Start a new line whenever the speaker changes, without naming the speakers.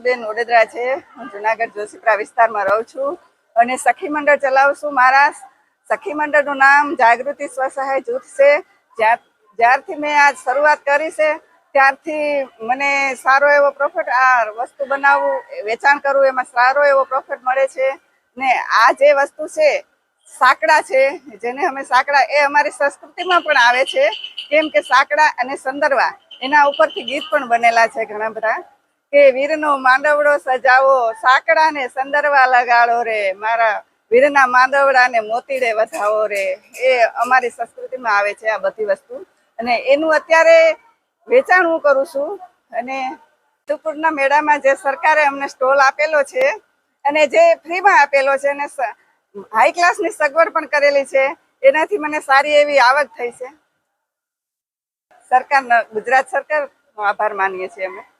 બેન ઓડેદરા છે. હું જુનાગઢ જોશીપરા વિસ્તારમાં રહું છું અને સખી મંડળ ચલાવું છું મારા. સખી મંડળનું નામ જાગૃતિ સ્વસહાય જૂથ છે. જ્યાં, જ્યારથી મેં આ શરૂઆત કરી છે, ત્યારથી મને સારો એવો પ્રોફિટ આ વસ્તુ બનાવવું, વેચાણ કરવું, એમાં સારો એવો પ્રોફિટ મળે છે. ને આ જે વસ્તુ છે, સાંકડા છે, જેને અમે સાંકડા, એ અમારી સંસ્કૃતિમાં પણ આવે છે. કેમ કે સાંકડા અને સંદરવા, એના ઉપરથી ગીત પણ બનેલા છે ઘણા બધા. કે વીરનો માંડવડો સજાવો સાંકડા ને સંદરવા લગાડો રે, મારા વીરના માંડવડા ને મોતીડે વધાવો રે. એ અમારી સંસ્કૃતિમાં આવે છે આ બધી વસ્તુ. અને એનું અત્યારે વેચાણ હું કરું છું. અને સિદ્ધપુરના મેળામાં જે સરકારે અમને સ્ટોલ આપેલો છે, અને જે ફ્રીમાં આપેલો છે, અને હાઈ ક્લાસની સગવડ પણ કરેલી છે, એનાથી મને સારી એવી આવક થઈ છે. સરકાર ગુજરાત સરકારનો આભાર માનીએ છીએ અમે.